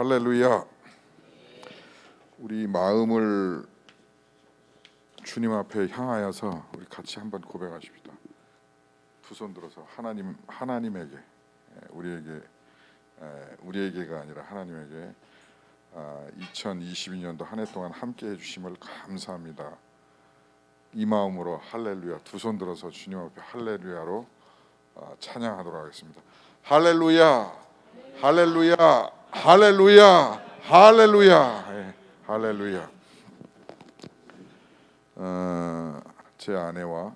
할렐루야. 우리 마음을 주님 앞에 향하여서 우리 같이 한번 고백하십시다. 두 손 들어서 하나님 하나님에게 에, 우리에게 에, 우리에게가 아니라 하나님에게 아, 2022년도 한 해 동안 함께 해주심을 감사합니다. 이 마음으로 할렐루야 두 손 들어서 주님 앞에 할렐루야로 아, 찬양하도록 하겠습니다. 할렐루야, 할렐루야, 할렐루야, 할렐루야, 예, 할렐루야. 어, 제 아내와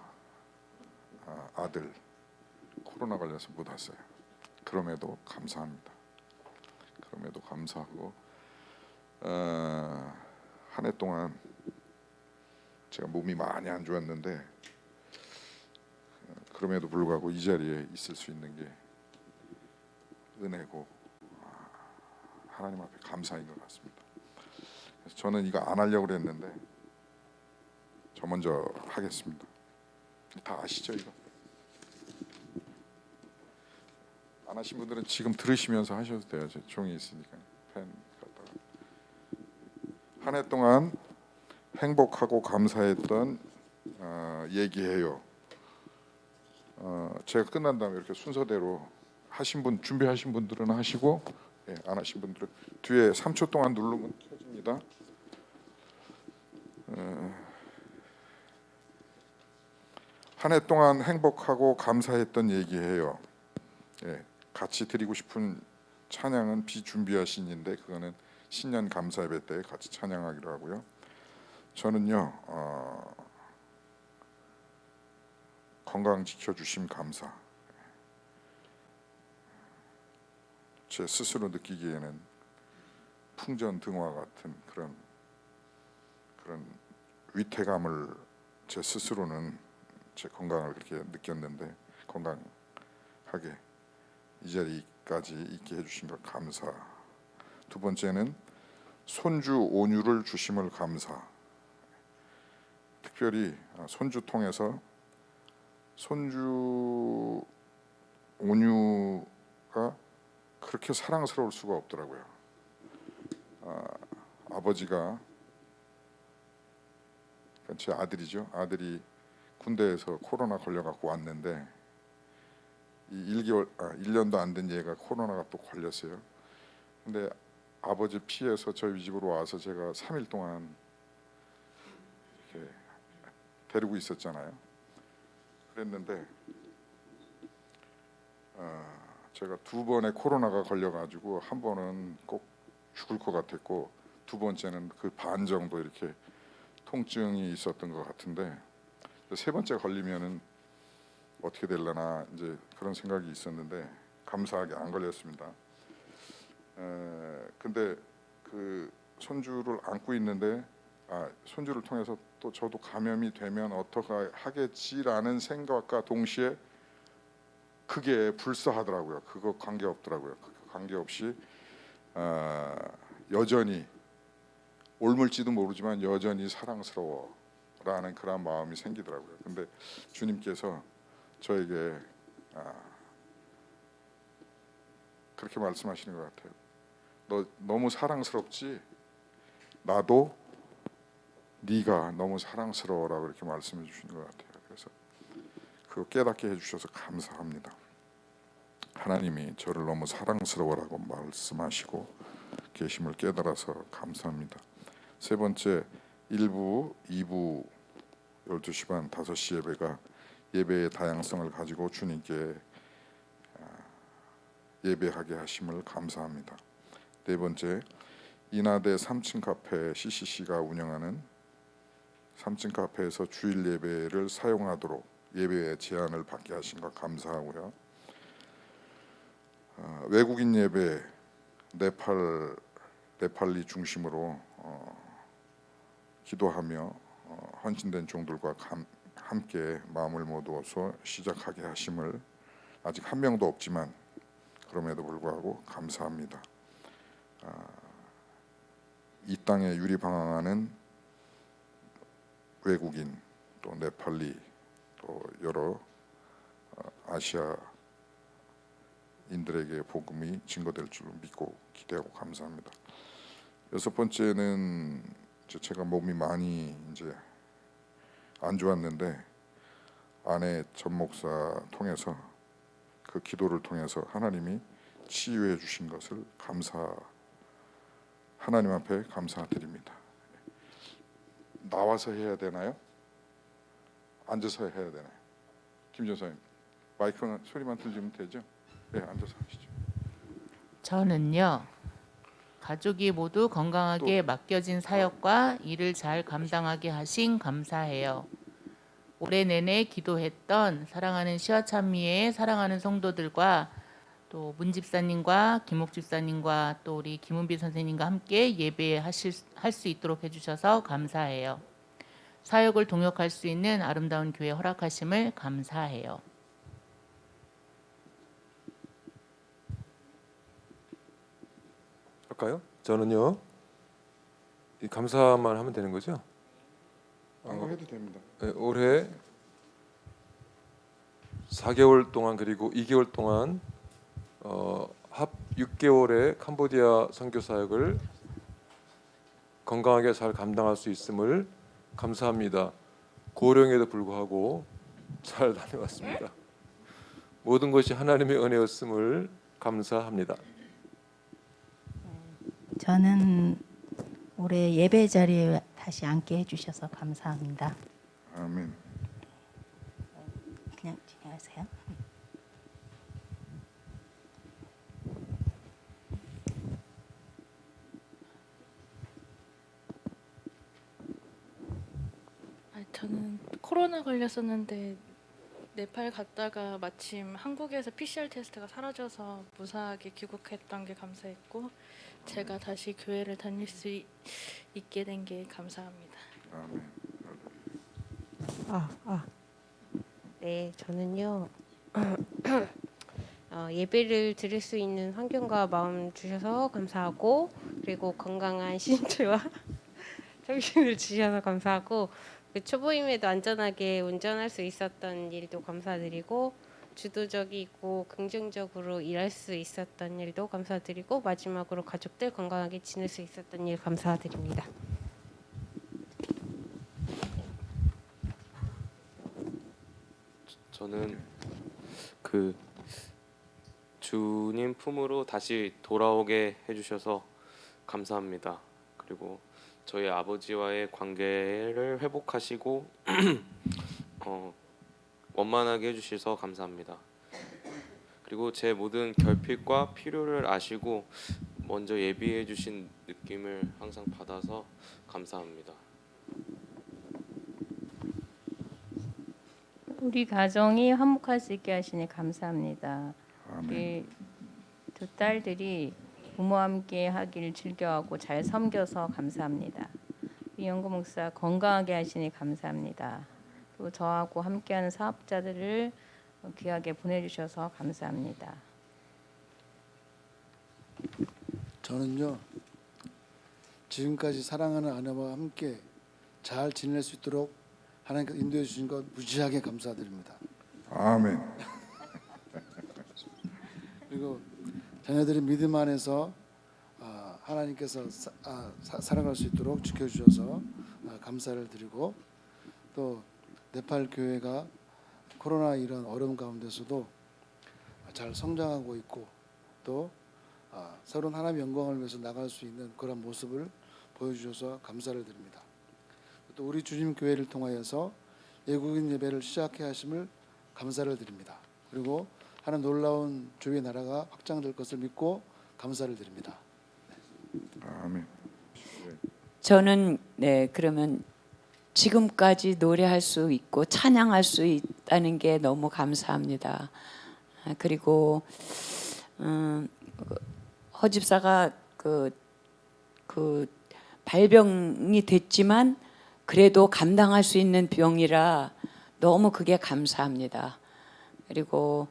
아, 아들 코로나 걸려서 못 왔어요. 그럼에도 감사합니다. 그럼에도 감사하고 어, 한해 동안 제가 몸이 많이 안 좋았는데 어, 그럼에도 불구하고 이 자리에 있을 수 있는 게 은혜고 아, 하나님 앞에 감사인 것 같습니다. 그래서 저는 이거 안 하려고 그랬는데 저 먼저 하겠습니다. 다 아시죠 이거? 안 하신 분들은 지금 들으시면서 하셔도 돼요. 제 종이 있으니까 펜 갖다가 한 해 동안 행복하고 감사했던 어, 얘기해요. 어, 제가 끝난 다음에 이렇게 순서대로 하신 분 준비하신 분들은 하시고 예, 안 하신 분들은 뒤에 3초 동안 누르면 켜집니다. 한해 동안 행복하고 감사했던 얘기해요. 예, 같이 드리고 싶은 찬양은 비준비하신인데 그거는 신년 감사 예배 때 같이 찬양하기로 하고요. 저는요 어, 건강 지켜주심 감사. 제 스스로 느끼기에는 풍전 등화 같은 그런 그런 위태감을 제 스스로는 제 건강을 그렇게 느꼈는데 건강하게 이 자리까지 있게 해주신 것 감사. 두 번째는 손주 온유를 주심을 감사. 특별히 아, 손주 통해서 손주 온유가 그렇게 사랑스러울 수가 없더라고요. 아, 아버지가 그러니까 제 아들이죠. 아들이 군대에서 코로나 걸려갖고 왔는데 이 1개월, 아, 1년도 안 된 얘가 코로나가 또 걸렸어요. 근데 아버지 피해서 저희 집으로 와서 제가 3일 동안 이렇게 데리고 있었잖아요. 그랬는데 어, 제가 두 번의 코로나가 걸려가지고 한 번은 꼭 죽을 것 같았고 두 번째는 그 반 정도 이렇게 통증이 있었던 것 같은데 세 번째 걸리면은 어떻게 될려나 이제 그런 생각이 있었는데 감사하게 안 걸렸습니다. 에, 근데 그 손주를 안고 있는데 아 손주를 통해서 또 저도 감염이 되면 어떡 하겠지라는 생각과 동시에 그게 불쌍하더라고요. 그거 관계 없더라고요. 그 관계 없이 아, 여전히 옮을지도 모르지만 여전히 사랑스러워라는 그런 마음이 생기더라고요. 근데 주님께서 저에게 아, 그렇게 말씀하시는 것 같아요. 너 너무 사랑스럽지? 나도 네가 너무 사랑스러워라고 이렇게 말씀해 주시는 것 같아요. 그거 깨닫게 해주셔서 감사합니다. 하나님이 저를 너무 사랑스러워라고 말씀하시고 계심을 깨달아서 감사합니다. 세 번째 1부, 2부 12시 반 5시 예배가 예배의 다양성을 가지고 주님께 아, 예배하게 하심을 감사합니다. 네 번째 인하대 3층 카페 CCC가 운영하는 3층 카페에서 주일 예배를 사용하도록 예배의 제안을 받게 하신 것 감사하고요. 어, 외국인 예배 네팔 네팔리 중심으로 어, 기도하며 어, 헌신된 종들과 감, 함께 마음을 모두어서 시작하게 하심을 아직 한 명도 없지만 그럼에도 불구하고 감사합니다. 아, 이 땅에 유리 방황하는 외국인 또 네팔리 또 여러 어, 아시아 인들에게 복음이 증거될 줄 믿고 기대하고 감사합니다. 여섯 번째는 제가 몸이 많이 이제 안 좋았는데 아내 전 목사 통해서 그 기도를 통해서 하나님이 치유해 주신 것을 감사 하나님 앞에 감사드립니다. 나와서 해야 되나요? 앉아서 해야 되나요? 김 전사님 마이크 소리만 들리면 되죠? 네 앉아서 하시죠. 저는요 가족이 모두 건강하게 맡겨진 사역과 일을 잘 감당하게 하신 감사해요. 올해 내내 기도했던 사랑하는 시와 찬미의 사랑하는 성도들과 또 문 집사님과 김옥 집사님과 또 우리 김은비 선생님과 함께 예배하실 할 수 있도록 해주셔서 감사해요. 사역을 동역할 수 있는 아름다운 교회 허락하심을 감사해요. 할까요? 저는요. 이 감사만 하면 되는 거죠? 어, 해도 됩니다. 네, 올해 4개월 동안 그리고 2개월 동안 어, 합 6개월의 캄보디아 선교 사역을 건강하게 잘 감당할 수 있음을 감사합니다. 고령에도 불구하고 잘 다녀왔습니다. 모든 것이 하나님의 은혜였음을 감사합니다. 저는 올해 예배 자리에 다시 앉게 해주셔서 감사합니다. 아멘. 그냥 진행하세요. 아, 저는 코로나 걸렸었는데 네팔 갔다가 마침 한국에서 PCR 테스트가 사라져서 무사하게 귀국했던 게 감사했고 제가 다시 교회를 다닐 수 있, 있게 된 게 감사합니다. 아, 아. 네, 저는요. 어, 예배를 드릴 수 있는 환경과 마음 주셔서 감사하고 그리고 건강한 신체와 정신을 주셔서 감사하고 그 초보임에도 안전하게 운전할 수 있었던 일도 감사드리고 주도적이고 긍정적으로 일할 수 있었던 일도 감사드리고 마지막으로 가족들 건강하게 지낼 수 있었던 일 감사드립니다. 저는 그 주님 품으로 다시 돌아오게 해주셔서 감사합니다. 그리고 저희 아버지와의 관계를 회복하시고 어, 원만하게 해주셔서 감사합니다. 그리고 제 모든 결핍과 필요를 아시고 먼저 예비해 주신 느낌을 항상 받아서 감사합니다. 우리 가정이 화목할 수 있게 하시니 감사합니다. 아멘. 우리 두 딸들이 부모와 함께 하기를 즐겨하고 잘 섬겨서 감사합니다. 우리 영구 목사 건강하게 하시니 감사합니다. 또 저하고 함께하는 사업자들을 귀하게 보내주셔서 감사합니다. 저는요 지금까지 사랑하는 아내와 함께 잘 지낼 수 있도록 하나님께서 인도해 주신 것 무지하게 감사드립니다. 아멘. 그리고 자녀들이 믿음 안에서 아, 하나님께서 사, 아, 사, 살아갈 수 있도록 지켜주셔서 아, 감사를 드리고 또 네팔 교회가 코로나 이런 어려움 가운데서도 잘 성장하고 있고 또 아, 새로운 하나님의 영광을 위해서 나갈 수 있는 그런 모습을 보여주셔서 감사를 드립니다. 또 우리 주님 교회를 통하여서 외국인 예배를 시작해 하심을 감사를 드립니다. 그리고 하는 놀라운 주의 나라가 확장될 것을 믿고 감사를 드립니다. 아멘. 저는 네 그러면 지금까지 노래할 수 있고 찬양할 수 있다는 게 너무 감사합니다. 아, 그리고 음, 허 집사가 그, 그 발병이 됐지만 그래도 감당할 수 있는 병이라 너무 그게 감사합니다. 그리고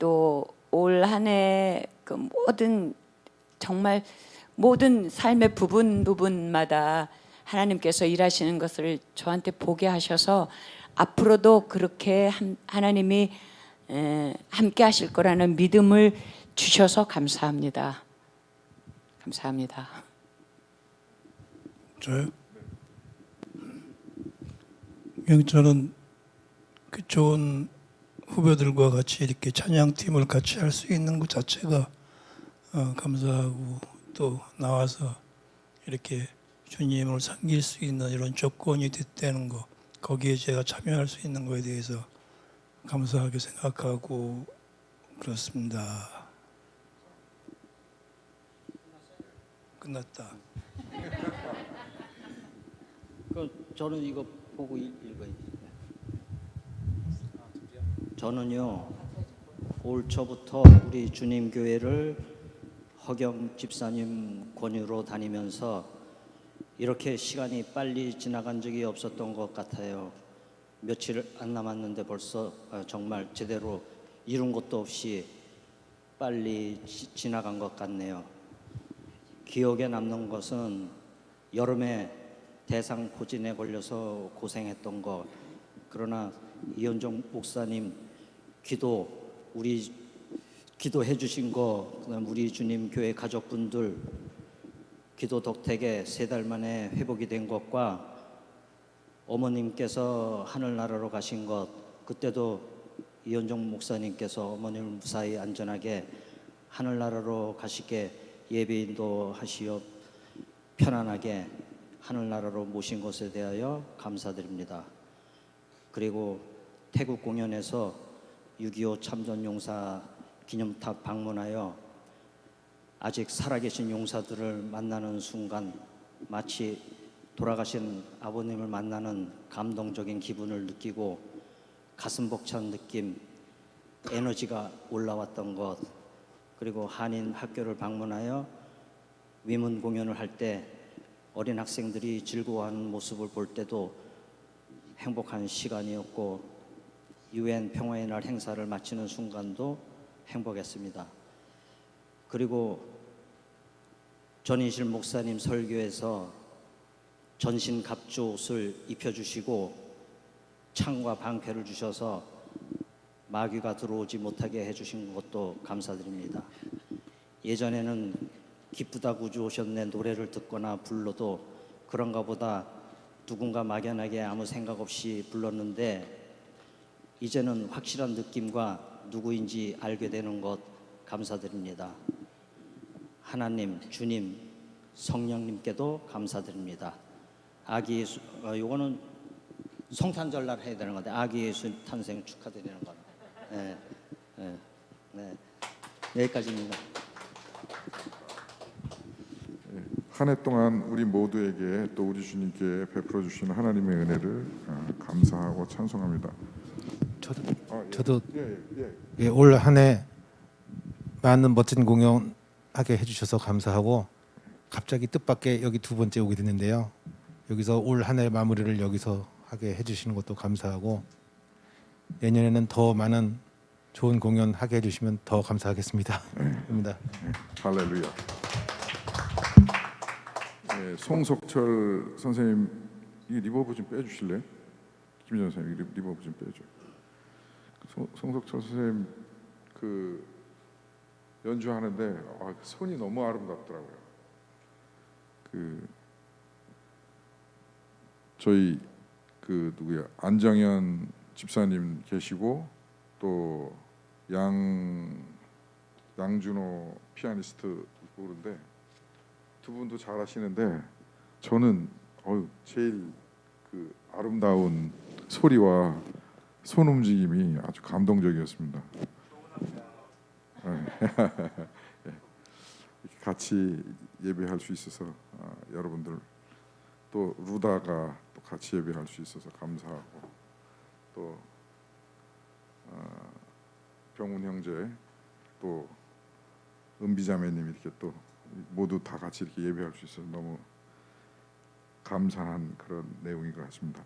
또 올 한 해 그 모든 정말 모든 삶의 부분 부분마다 하나님께서 일하시는 것을 저한테 보게 하셔서 앞으로도 그렇게 한- 하나님이 에, 함께 하실 거라는 믿음을 주셔서 감사합니다. 감사합니다. 저요? 그냥 저는 그 좋은 후배들과 같이 이렇게 찬양팀을 같이 할 수 있는 것 자체가 어, 감사하고 또 나와서 이렇게 주님을 섬길 수 있는 이런 조건이 됐다는 거 거기에 제가 참여할 수 있는 거에 대해서 감사하게 생각하고 그렇습니다. 끝났다. 그 저는 이거 보고 읽- 읽어야 돼. 저는요 올 초부터 우리 주님 교회를 허경 집사님 권유로 다니면서 이렇게 시간이 빨리 지나간 적이 없었던 것 같아요. 며칠 안 남았는데 벌써 어, 정말 제대로 이룬 것도 없이 빨리 지- 지나간 것 같네요. 기억에 남는 것은 여름에 대상 포진에 걸려서 고생했던 거 그러나 이현정 목사님 기도 우리 기도해 주신 거 그다음 우리 주님 교회 가족분들 기도 덕택에 세 달 만에 회복이 된 것과 어머님께서 하늘나라로 가신 것 그때도 이현정 목사님께서 어머님을 무사히 안전하게 하늘나라로 가시게 예배인도 하시어 편안하게 하늘나라로 모신 것에 대하여 감사드립니다. 그리고 태국 공연에서 6.25 참전용사 기념탑 방문하여 아직 살아계신 용사들을 만나는 순간 마치 돌아가신 아버님을 만나는 감동적인 기분을 느끼고 가슴 벅찬 느낌, 에너지가 올라왔던 것, 그리고 한인 학교를 방문하여 위문 공연을 할 때 어린 학생들이 즐거워하는 모습을 볼 때도 행복한 시간이었고 유엔 평화의 날 행사를 마치는 순간도 행복했습니다. 그리고 전인실 목사님 설교에서 전신 갑주 옷을 입혀주시고 창과 방패를 주셔서 마귀가 들어오지 못하게 해주신 것도 감사드립니다. 예전에는 기쁘다 구주 오셨네 노래를 듣거나 불러도 그런가 보다 누군가 막연하게 아무 생각 없이 불렀는데 이제는 확실한 느낌과 누구인지 알게 되는 것 감사드립니다. 하나님, 주님, 성령님께도 감사드립니다. 아기 예수, 어, 요거는 성탄절 날 해야 되는 건데 아기 예수 탄생 축하드리는 것. 네, 네, 네. 여기까지입니다. 한 해 동안 우리 모두에게 또 우리 주님께 베풀어 주시는 하나님의 은혜를 어, 감사하고 찬송합니다. 저도 아, 예. 저도 예, 예. 예, 올 한 해 많은 멋진 공연 하게 해주셔서 감사하고 갑자기 뜻밖의 여기 두 번째 오게 됐는데요. 여기서 올 한 해 마무리를 여기서 하게 해주시는 것도 감사하고 내년에는 더 많은 좋은 공연 하게 해주시면 더 감사하겠습니다. 입니다. 할렐루야. 예, 송석철 선생님 이 리버브 좀 빼주실래요? 김전 선생님 이 리버브 좀 빼줘. 송, 송석철 선생님 그 연주하는데 아, 손이 너무 아름답더라고요. 그 저희 그 누구야 안정현 집사님 계시고 또 양 양준호 피아니스트 그런데 두 분도 잘하시는데 저는 어유 제일 그 아름다운 소리와 손 움직임이 아주 감동적이었습니다. 예. 이렇게 같이 예배할 수 있어서 아, 여러분들 또 루다가 또 같이 예배할 수 있어서 감사하고 또 아, 병훈 형제 또 은비자매님 이렇게 또 모두 다 같이 이렇게 예배할 수 있어서 너무 감사한 그런 내용인 것 같습니다.